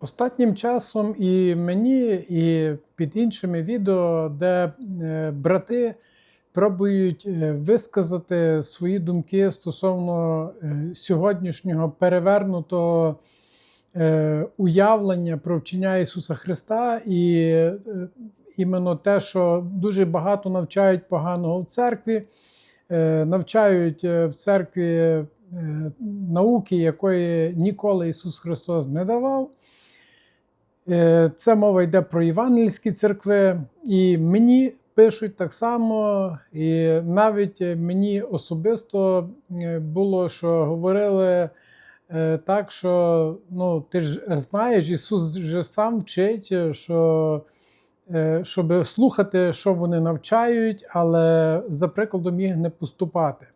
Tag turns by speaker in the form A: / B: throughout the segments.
A: Останнім часом і мені, і під іншими відео, де е, брати пробують е, висказати свої думки стосовно е, сьогоднішнього перевернутого уявлення про вчення Ісуса Христа, і іменно те, що дуже багато навчають поганого в церкві, навчають в церкві науки, якої ніколи Ісус Христос не давав. Це мова йде про євангельські церкви, і мені пишуть так само, і навіть мені особисто е, було, що говорили е, так, що ну, ти ж знаєш, Ісус же сам вчить, що е, щоб слухати, що вони навчають, але за прикладом їх не поступати.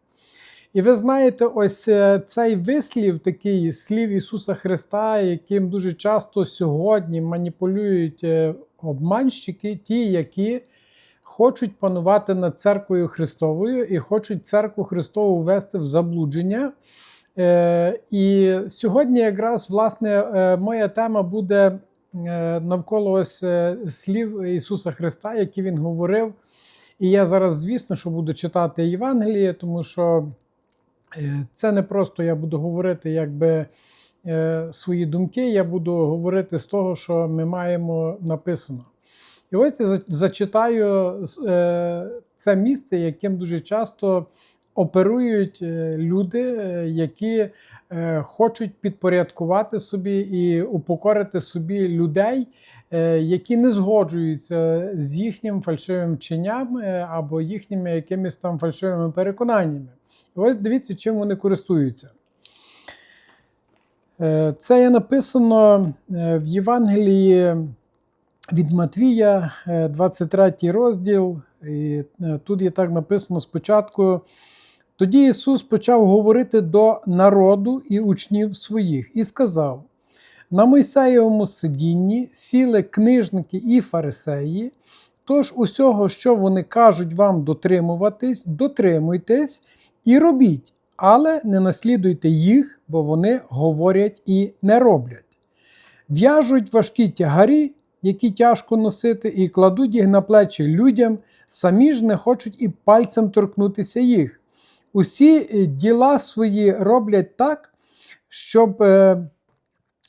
A: І ви знаєте, ось е, цей вислів, такий слів Ісуса Христа, яким дуже часто сьогодні маніпулюють е, обманщики, ті, які хочуть панувати над церквою Христовою і хочуть церкву Христову ввести в заблудження. Е, І сьогодні, якраз, власне, моя тема буде навколо ось слів Ісуса Христа, які Він говорив. І я зараз, звісно, що буду читати Євангеліє, тому що. Е, Це не просто я буду говорити якби е, свої думки, я буду говорити з того, що ми маємо написано. І ось я зачитаю е, це місце, яким дуже часто оперують люди, які хочуть підпорядкувати собі і упокорити собі людей, е, які не згоджуються з їхнім фальшивим вченням е, або їхніми якимись там фальшивими переконаннями. І ось дивіться, чим вони користуються. Е, Це є написано е, в Євангелії від Матвія, е, 23 розділ. І е, тут є так написано спочатку. Тоді Ісус почав говорити до народу і учнів своїх і сказав: на Мойсеєвому сидінні сіли книжники і фарисеї, тож усього, що вони кажуть вам дотримуватись, дотримуйтесь і робіть, але не наслідуйте їх, бо вони говорять і не роблять. В'яжуть важкі тягарі, які тяжко носити, і кладуть їх на плечі людям, самі ж не хочуть і пальцем торкнутися їх. Усі е, діла свої роблять так, щоб е,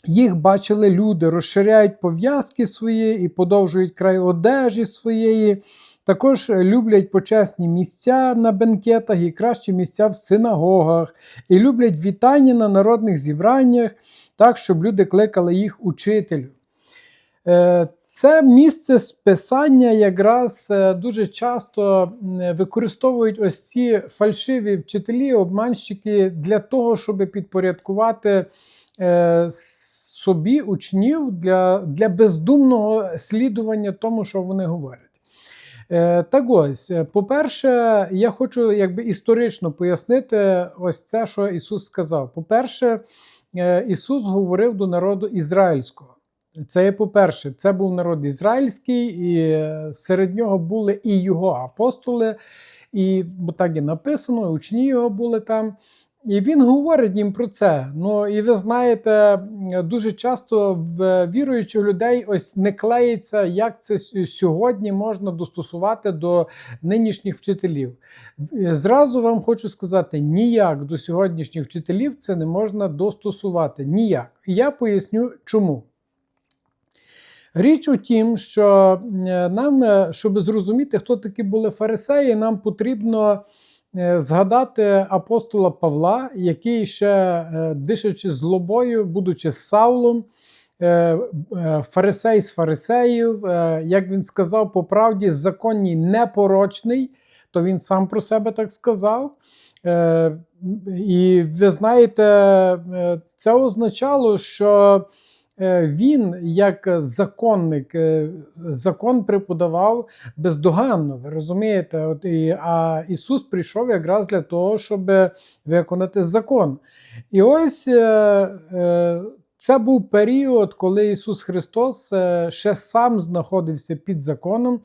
A: їх бачили люди, розширяють пов'язки свої і подовжують край одежі своєї. Також е, люблять почесні місця на бенкетах і кращі місця в синагогах, і люблять вітання на народних зібраннях, так, щоб люди кликали їх учителю. Це місце списання якраз е, дуже часто використовують ось ці фальшиві вчителі, обманщики для того, щоб підпорядкувати е, собі учнів для, для бездумного слідування тому, що вони говорять. Е, Так ось, по-перше, я хочу якби історично пояснити ось це, що Ісус сказав. По-перше, Ісус говорив до народу ізраїльського. Це є по-перше, це був народ ізраїльський, і е, серед нього були і його апостоли, і бо так і написано, учні його були там. І він говорить їм про це. Ну і ви знаєте, дуже часто в віруючих людей ось не клеїться, як це сьогодні можна достосувати до нинішніх вчителів. Зразу вам хочу сказати: ніяк до сьогоднішніх вчителів це не можна достосувати. Ніяк. І я поясню, чому. Річ у тім, що е, нам, е, щоб зрозуміти, хто такі були фарисеї, нам потрібно е, згадати апостола Павла, який ще дишачи злобою, будучи Саулом, фарисей з фарисеїв, як він сказав, по правді законній непорочний, то він сам про себе так сказав. І ви знаєте, це означало, що він, як законник, е, закон преподавав бездоганно. Ви розумієте? От і, а Ісус прийшов якраз для того, щоб виконати закон. І ось е, е, це був період, коли Ісус Христос е, ще сам знаходився під законом,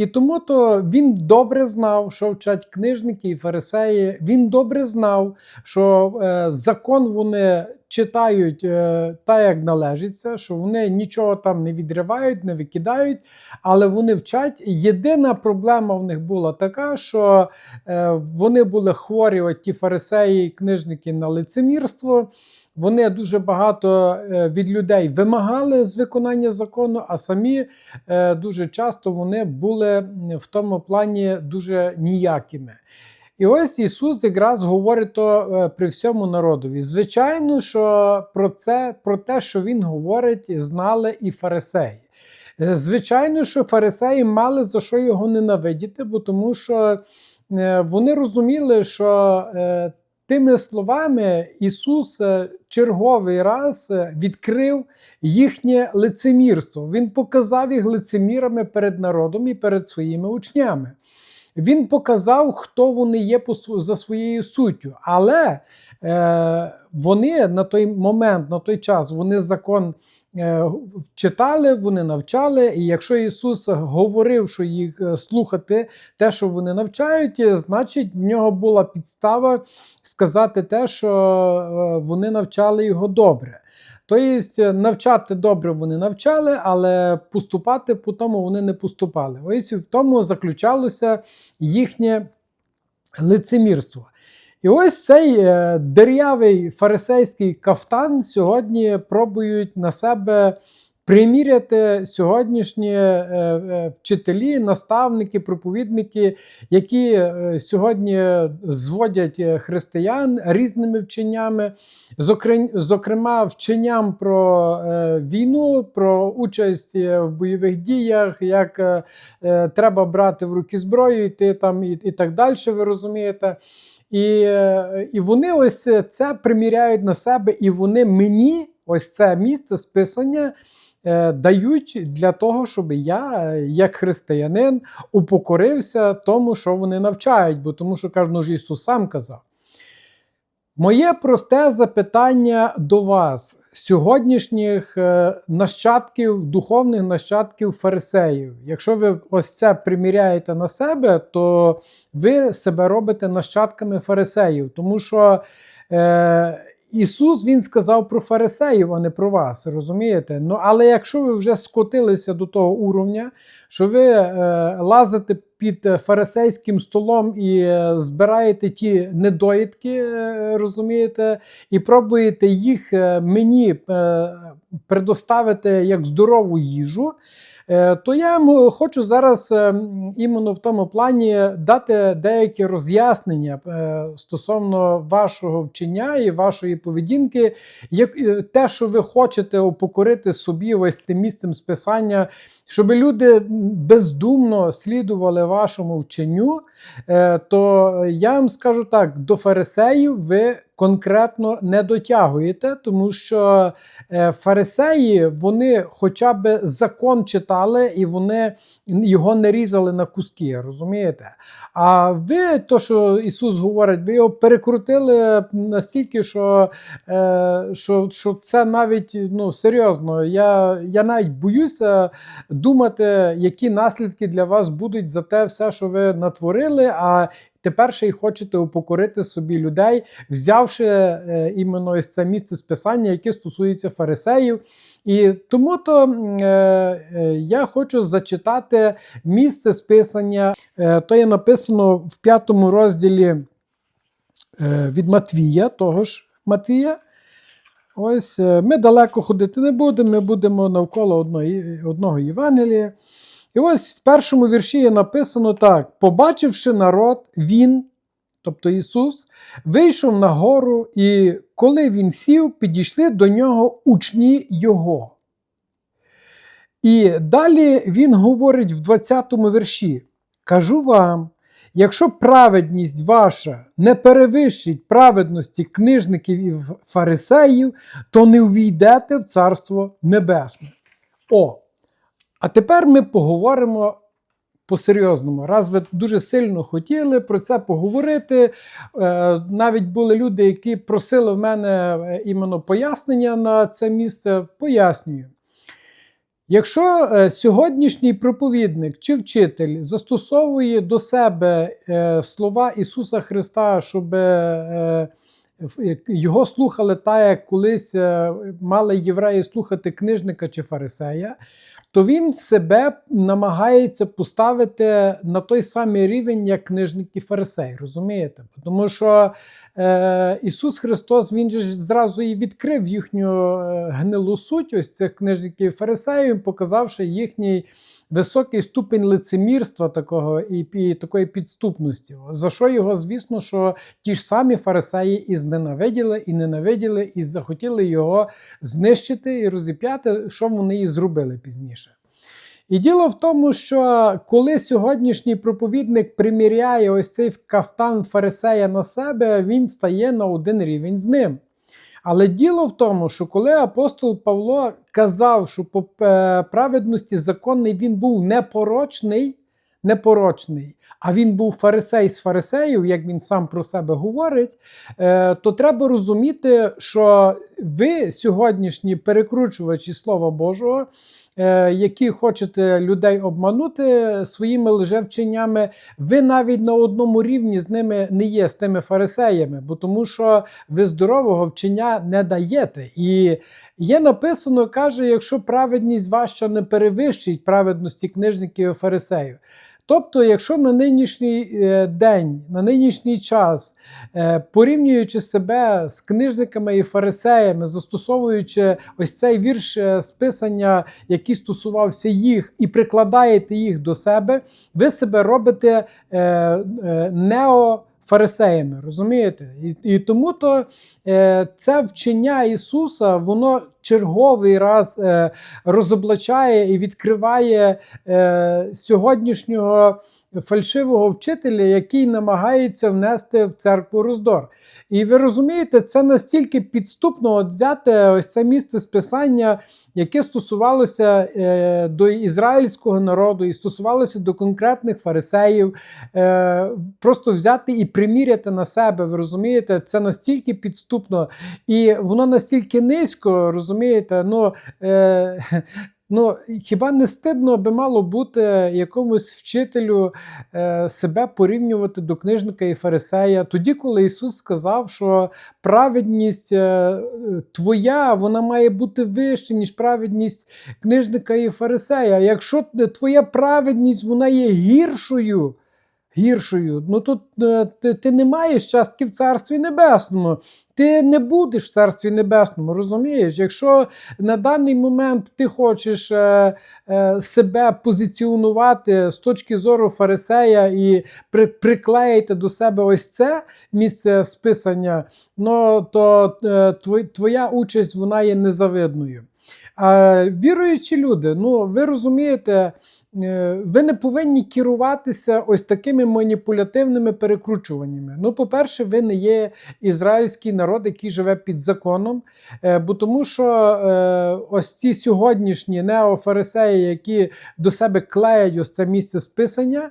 A: і тому то Він добре знав, що вчать книжники і фарисеї. Він добре знав, що е, закон вони читають е, так, як належиться, що вони нічого там не відривають, не викидають, але вони вчать. Єдина проблема в них була така, що е, вони були хворі, от ті фарисеї книжники на лицемірство. Вони дуже багато е, від людей вимагали з виконання закону, а самі е, дуже часто вони були в тому плані дуже ніякими. І ось Ісус якраз говорить то е, при всьому народові. Звичайно, що про це, про те, що Він говорить, знали і фарисеї. Е, Звичайно, що фарисеї мали за що його ненавидіти, бо тому що е, вони розуміли, що тими словами Ісус е, черговий раз е, відкрив їхнє лицемірство. Він показав їх лицемірами перед народом і перед своїми учнями. Він показав, хто вони є за своєю суттю. Але е, вони на той момент, на той час, вони закон читали, вони навчали. І якщо Ісус говорив, що їх е, слухати те, що вони навчають, е, значить в нього була підстава сказати те, що е, вони навчали його добре. Тобто навчати добре вони навчали, але поступати по тому вони не поступали. Ось в тому заключалося їхнє лицемірство. І ось цей е, дер'явий фарисейський кафтан сьогодні пробують на себе приміряти сьогоднішні е, е, вчителі, наставники, проповідники, які е, сьогодні зводять християн різними вченнями, зокрема, вченням про війну, про участь в бойових діях, як треба брати в руки зброю, йти там і, так далі, ви розумієте. І, і вони ось це приміряють на себе, і вони мені ось це місце списання дають для того, щоб я, е, як християнин, упокорився тому, що вони навчають, бо тому що кажуть, ну ж Ісус сам казав. Моє просте запитання до вас, сьогоднішніх е, нащадків, духовних нащадків фарисеїв. Якщо ви ось це приміряєте на себе, то ви себе робите нащадками фарисеїв, тому що е, Ісус Він сказав про фарисеїв, а не про вас, розумієте? Ну, але якщо ви вже скотилися до того уровня, що ви е, лазите під фарисейським столом і е, збираєте ті недоїдки, е, розумієте, і пробуєте їх е, мені е, предоставити як здорову їжу, то я хочу зараз е, іменно в тому плані дати деякі роз'яснення е, стосовно вашого вчення і вашої поведінки, як е, те, що ви хочете упокорити собі ось тим місцем списання, щоб люди бездумно слідували вашому вченню, е, то я вам скажу так: до фарисеїв ви конкретно не дотягуєте, тому що е, фарисеї вони хоча б закон читали і вони його не різали на куски, розумієте? А ви, то, що Ісус говорить, ви його перекрутили настільки, що, е, що, що це навіть ну, серйозно. Я, я навіть боюся думати, які наслідки для вас будуть за те все, що ви натворили. А тепер ще й хочете упокорити собі людей, взявши е, іменно ось це місце списання, яке стосується фарисеїв. І тому то е, е, я хочу зачитати місце списання. Е, то є написано в п'ятому розділі е, від Матвія, того ж Матвія. Ось е, ми далеко ходити не будемо, ми будемо навколо одної, одного Євангелія. І ось в першому вірші є написано так: побачивши народ, він, тобто Ісус, вийшов на гору, і коли він сів, підійшли до нього учні Його. І далі він говорить в 20 вірші: Кажу вам, якщо праведність ваша не перевищить праведності книжників і фарисеїв, то не увійдете в Царство Небесне. О, а тепер ми поговоримо по-серйозному. Раз ви дуже сильно хотіли про це поговорити. Е, навіть були люди, які просили в мене е, іменно пояснення на це місце. Пояснюю. Якщо е, сьогоднішній проповідник чи вчитель застосовує до себе слова Ісуса Христа, щоб його слухали так, як колись мали євреї слухати книжника чи фарисея, то він себе намагається поставити на той самий рівень, як книжник і фарисей. Розумієте? Тому що е, Ісус Христос Він же зразу і відкрив їхню е, гнилу суть ось цих книжників і фарисеїв, показавши їхній високий ступень лицемірства такого і, і такої підступності. За що його, звісно, що ті ж самі фарисеї і зненавиділи, і ненавиділи, і захотіли його знищити і розіп'яти, що вони і зробили пізніше. І діло в тому, що коли сьогоднішній проповідник приміряє ось цей кафтан фарисея на себе, він стає на один рівень з ним. Але діло в тому, що коли апостол Павло казав, що по е, праведності законний він був непорочний, непорочний, а він був фарисей з фарисеїв, як він сам про себе говорить, е, то треба розуміти, що ви сьогоднішні перекручувачі Слова Божого, які хочете людей обманути своїми лжевченнями, ви навіть на одному рівні з ними не є з тими фарисеями, бо тому що ви здорового вчення не даєте. І є написано, каже, якщо праведність ваша не перевищить праведності книжників і фарисеїв. Тобто, якщо на нинішній е, день, на нинішній час, е, порівнюючи себе з книжниками і фарисеями, застосовуючи ось цей вірш е, списання, який стосувався їх, і прикладаєте їх до себе, ви себе робите е, е, нео. Фарисеями, розумієте? І, і тому то е, це вчення Ісуса, воно черговий раз е, розоблачає і відкриває е, сьогоднішнього фальшивого вчителя, який намагається внести в церкву роздор. І ви розумієте, це настільки підступно от взяти ось це місце списання, яке стосувалося е, до ізраїльського народу і стосувалося до конкретних фарисеїв, е, просто взяти і приміряти на себе. Ви розумієте, це настільки підступно, і воно настільки низько, розумієте, ну. Е, Ну, хіба не стидно би мало бути якомусь вчителю е, себе порівнювати до книжника і фарисея, тоді, коли Ісус сказав, що праведність е, твоя вона має бути вища, ніж праведність книжника і фарисея. Якщо твоя праведність вона є гіршою, гіршою, ну то е, ти, ти не маєш частки в Царстві Небесному. Ти не будеш в Царстві Небесному, розумієш? Якщо на даний момент ти хочеш е, е, себе позиціонувати з точки зору фарисея і при, приклеїти до себе ось це місце списання, ну, то е, твоя участь вона є незавидною. А віруючі люди, ну ви розумієте. Е, Ви не повинні керуватися ось такими маніпулятивними перекручуваннями. Ну, по-перше, ви не є ізраїльський народ, який живе під законом, е, бо тому що е, ось ці сьогоднішні неофарисеї, які до себе клеять ось це місце списання.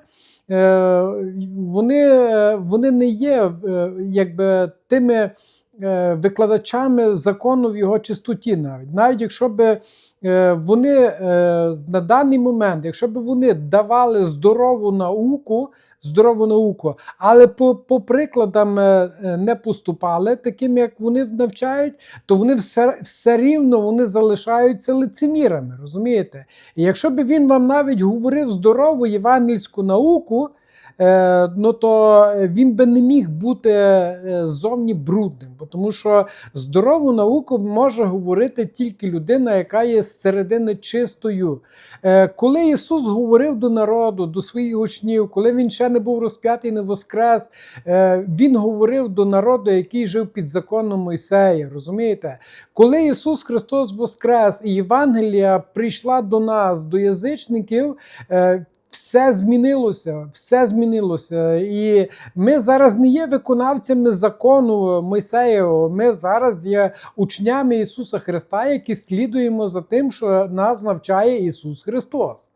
A: Вони, вони не є якби тими викладачами закону в його чистоті, навіть навіть якщо би вони е, на даний момент, якщо б вони давали здорову науку, здорову науку, але по, по прикладам е, е, не поступали, таким як вони навчають, то вони все, все рівно вони залишаються лицемірами, розумієте? І якщо б він вам навіть говорив здорову євангельську науку, е, ну то він би не міг бути е, зовні брудним, тому що здорову науку може говорити тільки людина, яка є зсередини чистою. Е, Коли Ісус говорив до народу, до своїх учнів, коли він ще не був розп'ятий, не воскрес, е, Він говорив до народу, який жив під законом Мойсея. Розумієте? Коли Ісус Христос воскрес і Євангелія прийшла до нас, до язичників. Все змінилося, все змінилося. І ми зараз не є виконавцями закону Мойсеєвого. Ми зараз є учнями Ісуса Христа, які слідуємо за тим, що нас навчає Ісус Христос.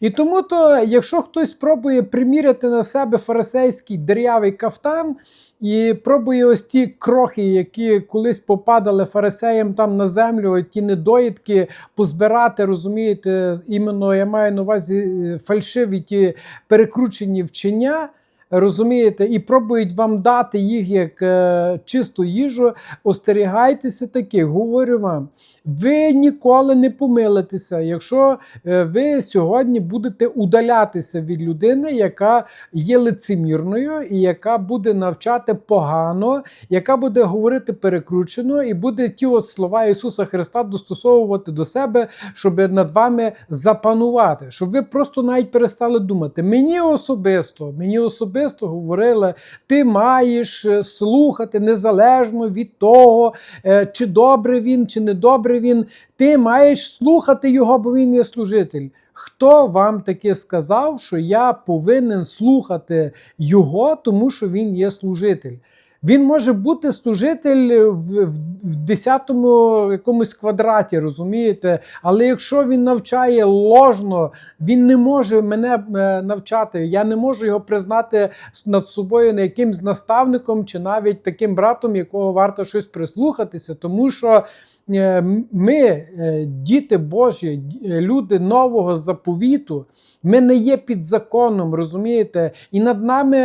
A: І тому, то, якщо хтось пробує приміряти на себе фарисейський дерявий кафтан і пробує ось ті крохи, які колись попадали фарисеям там на землю, ті недоїдки позбирати, розумієте, іменно я маю на увазі е, фальшиві ті перекручені вчення. Розумієте, і пробують вам дати їх як е, чисту їжу. Остерігайтеся таких, говорю вам. Ви ніколи не помилитеся, якщо е, ви сьогодні будете удалятися від людини, яка є лицемірною, і яка буде навчати погано, яка буде говорити перекручено, і буде ті от слова Ісуса Христа достосовувати до себе, щоб над вами запанувати, щоб ви просто навіть перестали думати. Мені особисто, мені особисто говорили, ти маєш е, слухати незалежно від того, е, чи добре він, чи недобре він. Ти маєш слухати його, бо він є служитель. Хто вам таке сказав, що я повинен слухати його, тому що він є служитель? Він може бути служитель в, в, в 10-му якомусь квадраті, розумієте? Але якщо він навчає ложно, він не може мене е, навчати. Я не можу його признати над собою не якимсь наставником чи навіть таким братом, якого варто щось прислухатися, тому що. Е, Ми, е, діти Божі, е, люди нового заповіту, ми не є під законом, розумієте? І над нами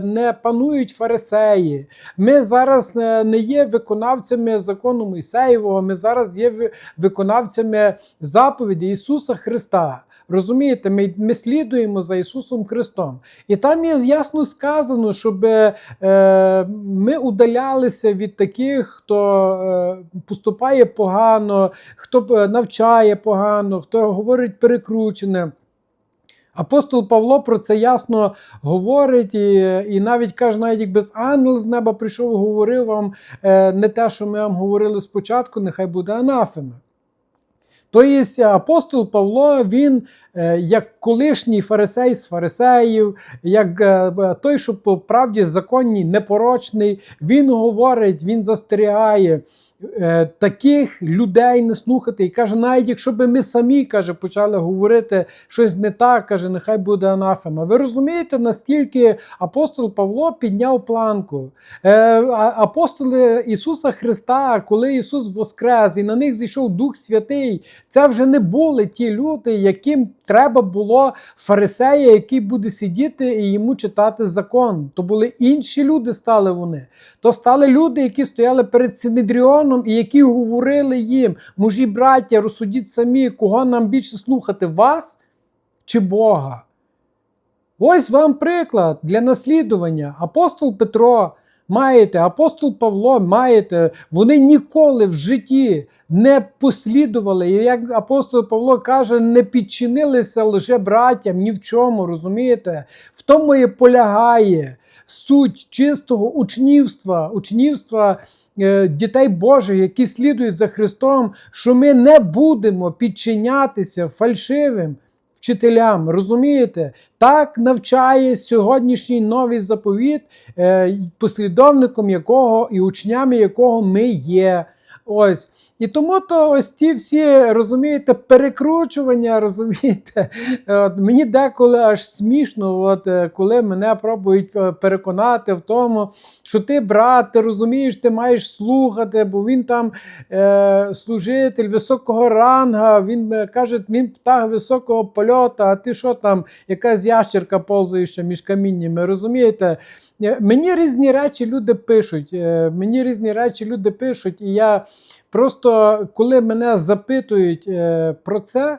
A: не панують фарисеї. Ми зараз не є виконавцями закону Мойсеєвого, ми зараз є виконавцями заповіді Ісуса Христа. Розумієте, ми, ми слідуємо за Ісусом Христом. І там є ясно сказано, щоб е, ми удалялися від таких, хто е, поступає погано, хто е, навчає погано, хто говорить перекручене. Апостол Павло про це ясно говорить, і, і навіть каже, навіть якби з ангел з неба прийшов і говорив вам е, не те, що ми вам говорили спочатку, нехай буде анафема. Тобто апостол Павло, він е, як колишній фарисей з фарисеїв, як е, той, що по правді законній, непорочний, він говорить, він застерігає. Е, Таких людей не слухати і каже, навіть якщо би ми самі каже, почали говорити щось не так, каже, нехай буде анафема. Ви розумієте, наскільки апостол Павло підняв планку? Е, апостоли Ісуса Христа, коли Ісус воскрес і на них зійшов Дух Святий, це вже не були ті люди, яким треба було фарисея, який буде сидіти і йому читати закон. То були інші люди, стали вони. То стали люди, які стояли перед Синедріоном і які говорили їм: мужі, браття, розсудіть самі, кого нам більше слухати, вас чи Бога. Ось вам приклад для наслідування. Апостол Петро маєте, апостол Павло маєте. Вони ніколи в житті не послідували. І як апостол Павло каже, не підчинилися лише братям ні в чому, розумієте? В тому і полягає суть чистого учнівства, учнівства дітей Божих, які слідують за Христом, що ми не будемо підчинятися фальшивим вчителям. Розумієте? Так навчає сьогоднішній новий заповіт, е, послідовником якого і учнями якого ми є. Ось. І тому то ось ті всі, розумієте, перекручування, розумієте, от, мені деколи аж смішно, от, е, коли мене пробують е, переконати в тому, що ти, брат, ти розумієш, ти маєш слухати, бо він там е, служитель високого ранга, він е, каже, він птах високого польоту, а ти що там, якась ящерка ползаюча між каміннями, розумієте? Е, Мені різні речі люди пишуть. е, Мені різні речі люди пишуть, і я просто коли мене запитують е, про це.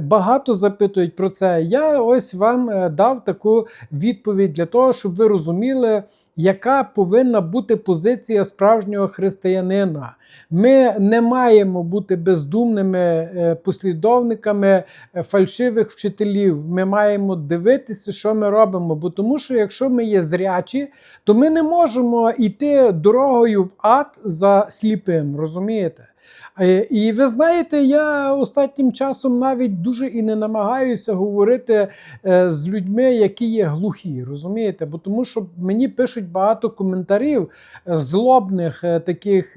A: Багато запитують про це. Я ось вам дав таку відповідь для того, щоб ви розуміли, яка повинна бути позиція справжнього християнина. Ми не маємо бути бездумними е, послідовниками е, фальшивих вчителів. Ми маємо дивитися, що ми робимо. Бо тому, що якщо ми є зрячі, то ми не можемо йти дорогою в ад за сліпим. Розумієте? Е, І ви знаєте, я останнім часом навіть дуже і не намагаюся говорити е, з людьми, які є глухі, розумієте? Бо тому що мені пишуть багато коментарів е, злобних, таких,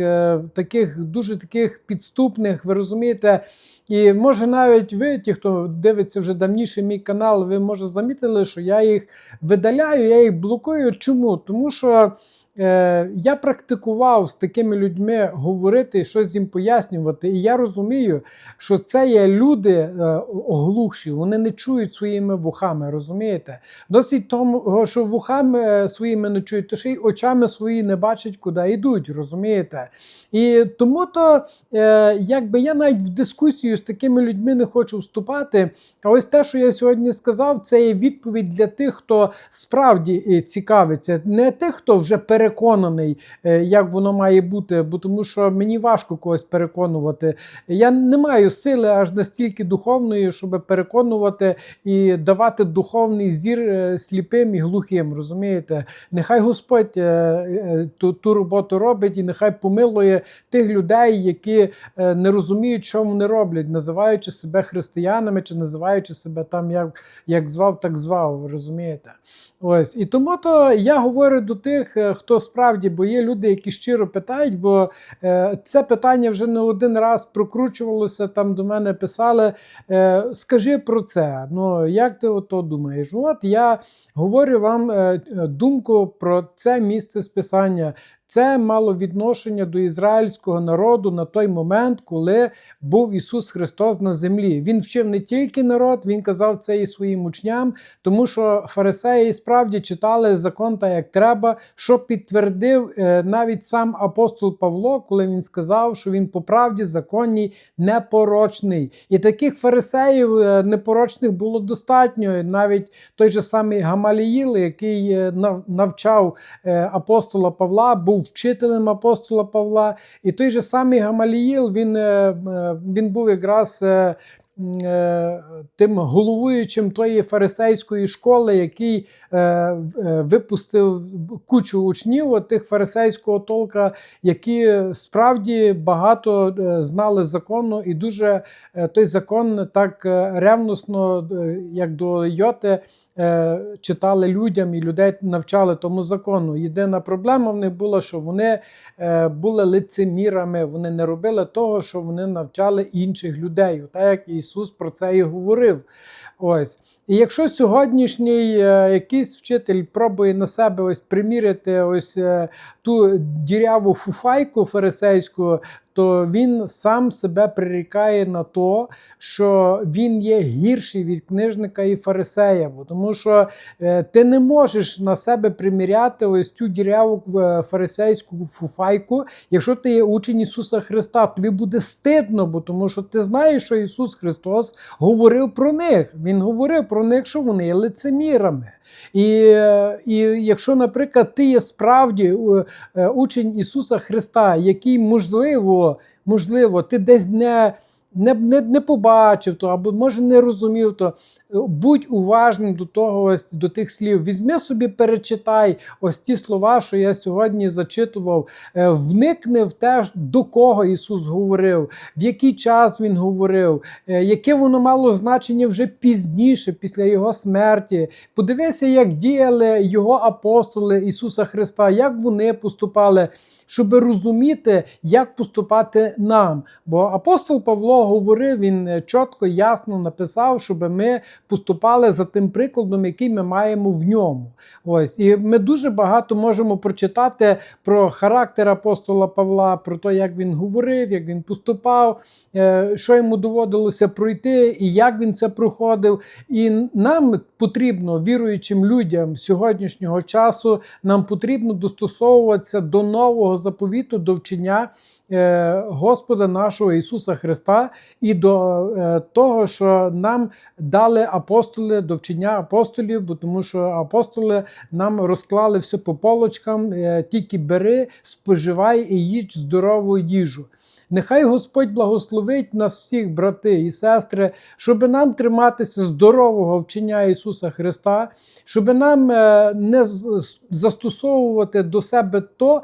A: таких дуже таких підступних, ви розумієте. І може навіть ви, ті, хто дивиться вже давніше мій канал, ви може замітили, що я їх видаляю, я їх блокую. Чому? Тому що е, я практикував з такими людьми говорити, щось їм пояснювати. І я розумію, що це є люди е, оглухші, вони не чують своїми вухами, розумієте? Досить того, що вухами е, своїми не чують, то ще й очами свої не бачать, куди йдуть, розумієте? І тому то, е, якби я навіть в дискусію з такими людьми не хочу вступати. А ось те, що я сьогодні сказав, це є відповідь для тих, хто справді е, цікавиться, не тих, хто вже переконаний, е, як воно має бути, бо тому що мені важко когось переконувати. Я не маю сили аж настільки духовної, щоб переконувати і давати духовний зір е, сліпим і глухим. Розумієте? Нехай Господь е, ту, ту роботу робить і нехай помилує тих людей, які не розуміють, що вони роблять, називаючи себе християнами чи називаючи себе там як, як звав, так звав. Розумієте? Ось і тому то я говорю до тих, е, хто справді, бо є люди, які щиро питають, бо е, це питання вже не один раз прокручувалося. Там до мене писали: е, скажи про це. Ну як ти ото думаєш? Ну от я говорю вам е, е, думку про це місце списання. Це мало відношення до ізраїльського народу на той момент, коли був Ісус Христос на землі. Він вчив не тільки народ, він казав це і своїм учням, тому що фарисеї справді читали закон так, як треба, що підтвердив е, навіть сам апостол Павло, коли він сказав, що він по правді законній непорочний. І таких фарисеїв е, непорочних було достатньо. Навіть той же самий Гамаліїл, який е, навчав апостола Павла, був вчителем апостола Павла. І той же самий Гамаліїл, він, е, е, він був якраз. Е, Тим головуючим тої фарисейської школи, який е, е, випустив кучу учнів от тих фарисейського толка, які справді багато знали закону, і дуже той закон так ревносно, е, як до Йоти, читали людям і людей навчали тому закону. Єдина проблема в них була, що вони були лицемірами, вони не робили того, що вони навчали інших людей, так як Ісус про це і говорив. Ось. І якщо сьогоднішній е, якийсь вчитель пробує на себе ось приміряти ось е, ту діряву фуфайку фарисейську, то він сам себе прирікає на то, що він є гірший від книжника і фарисея. Тому що е, ти не можеш на себе приміряти ось цю діряву е, фарисейську фуфайку, якщо ти є учень Ісуса Христа. Тобі буде стидно, бо тому що ти знаєш, що Ісус Христос говорив про них. Він говорив про них, що вони є лицемірами. І, е, і якщо, наприклад, ти є справді учень Ісуса Христа, який можливо, можливо, ти десь не. Не, не, не побачив то, або може не розумів то. е, Будь уважним до того, до тих слів. Візьми собі, перечитай ось ті слова, що я сьогодні зачитував. Е, Вникни в те, до кого Ісус говорив, в який час Він говорив, е, яке воно мало значення вже пізніше, після Його смерті. Подивися, як діяли Його апостоли Ісуса Христа, як вони поступали щоб розуміти, як поступати нам. Бо апостол Павло говорив, він е, чітко, ясно написав, щоб ми поступали за тим прикладом, який ми маємо в ньому. Ось і ми дуже багато можемо прочитати про характер апостола Павла, про те, як він говорив, як він поступав, е, що йому доводилося пройти, і як він це проходив. І нам потрібно, віруючим людям сьогоднішнього часу, нам потрібно достосовуватися до нового заповіту, до вчення е, Господа нашого Ісуса Христа і до е, того, що нам дали апостоли до вчення апостолів, бо тому що апостоли нам розклали все по полочкам, е, тільки бери, споживай і їж здорову їжу. Нехай Господь благословить нас всіх, брати і сестри, щоб нам триматися здорового вчення Ісуса Христа, щоб нам е, не застосовувати до себе то,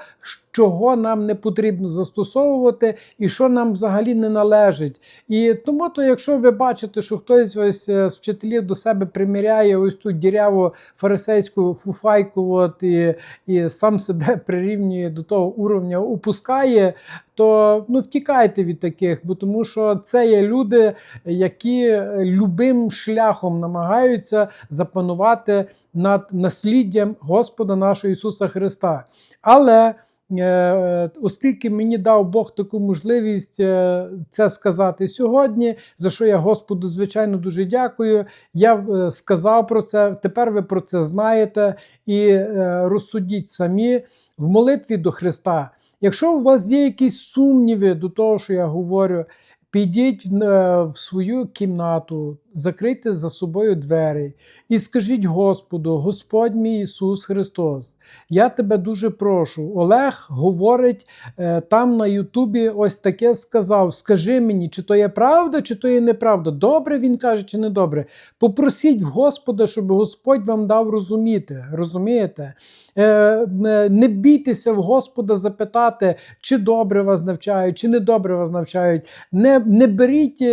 A: чого нам не потрібно застосовувати, і що нам взагалі не належить. І тому, то, якщо ви бачите, що хтось ось е, з вчителів до себе приміряє ось ту діряву фарисейську фуфайку, от, і, і сам себе прирівнює до того уровня, упускає, то ну, втікайте від таких, бо тому що це є люди, які любим шляхом намагаються запанувати над насліддям Господа нашого Ісуса Христа. Але е, оскільки мені дав Бог таку можливість е, це сказати сьогодні, за що я Господу, звичайно, дуже дякую. Я е, сказав про це, тепер ви про це знаєте і розсудіть самі в молитві до Христа. Якщо у вас є якісь сумніви до того, що я говорю, підіть е, в свою кімнату, закрийте за собою двері і скажіть Господу, Господь мій Ісус Христос, я тебе дуже прошу. Олег говорить е, там на Ютубі ось таке сказав: скажи мені, чи то є правда, чи то є неправда. Добре він каже, чи не добре. Попросіть в Господа, щоб Господь вам дав розуміти. Розумієте? Е, е, Не бійтеся в Господа запитати, чи добре вас навчають, чи не добре вас навчають. Не, не беріть,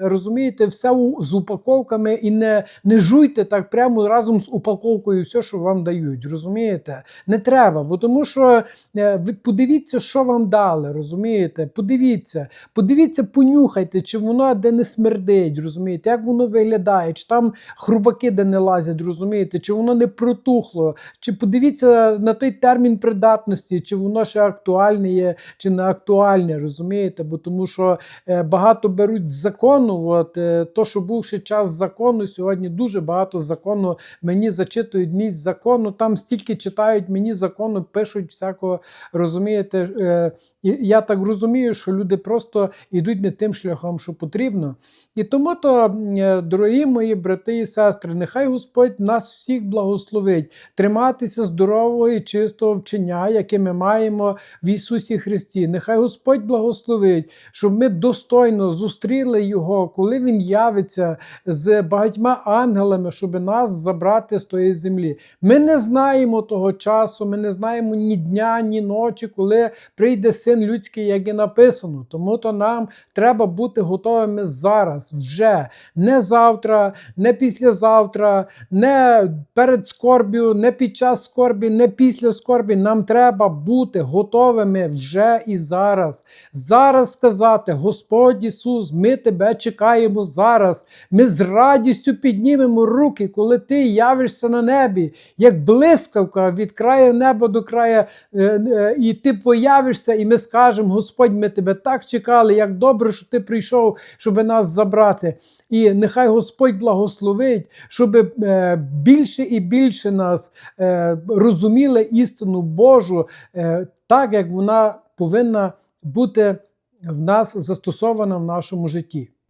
A: розумієте, все у- з упаковками і не, не жуйте так прямо разом з упаковкою все, що вам дають. Розумієте? Не треба, бо тому що е, ви подивіться, що вам дали, розумієте? Подивіться, подивіться, понюхайте, чи воно де не смердить, розумієте, як воно виглядає, чи там хрубаки де не лазять, розумієте, чи воно не протухло, чи подивіться на той термін придатності, чи воно ще актуальне є, чи не актуальне, розумієте? Бо тому що е, багато беруть з закону. От е, то, що був ще час закону, сьогодні дуже багато закону мені зачитують місць закону. Там стільки читають мені закону, пишуть всякого, розумієте. Я так розумію, що люди просто йдуть не тим шляхом, що потрібно. І тому то, е, дорогі мої брати і сестри, нехай Господь нас всіх благословить триматися здорового і чистого вчення, яке ми маємо в Ісусі Христі. Нехай Господь благословить, щоб ми достойно зустріли Його, коли Він явиться з багатьма ангелами, щоб нас забрати з тої землі. Ми не знаємо того часу, ми не знаємо ні дня, ні ночі, коли прийде син людський, як і написано. Тому то нам треба бути готовими зараз, вже не завтра, не післязавтра, не перед скорбю, не під час скорбі, не після скорбі. Нам треба бути готовими вже і зараз. Зараз сказати: Господь Ісус, ми тебе чекаємо зараз. Ми з радістю піднімемо руки, коли ти явишся на небі, як блискавка від краю неба до краю, е, е, і ти появишся, і ми скажемо: Господь, ми тебе так чекали, як добре, що ти прийшов, щоб нас забрати. І нехай Господь благословить, щоб е, більше і більше нас е, розуміли істину Божу, е, так як вона повинна бути в нас застосована в нашому житті.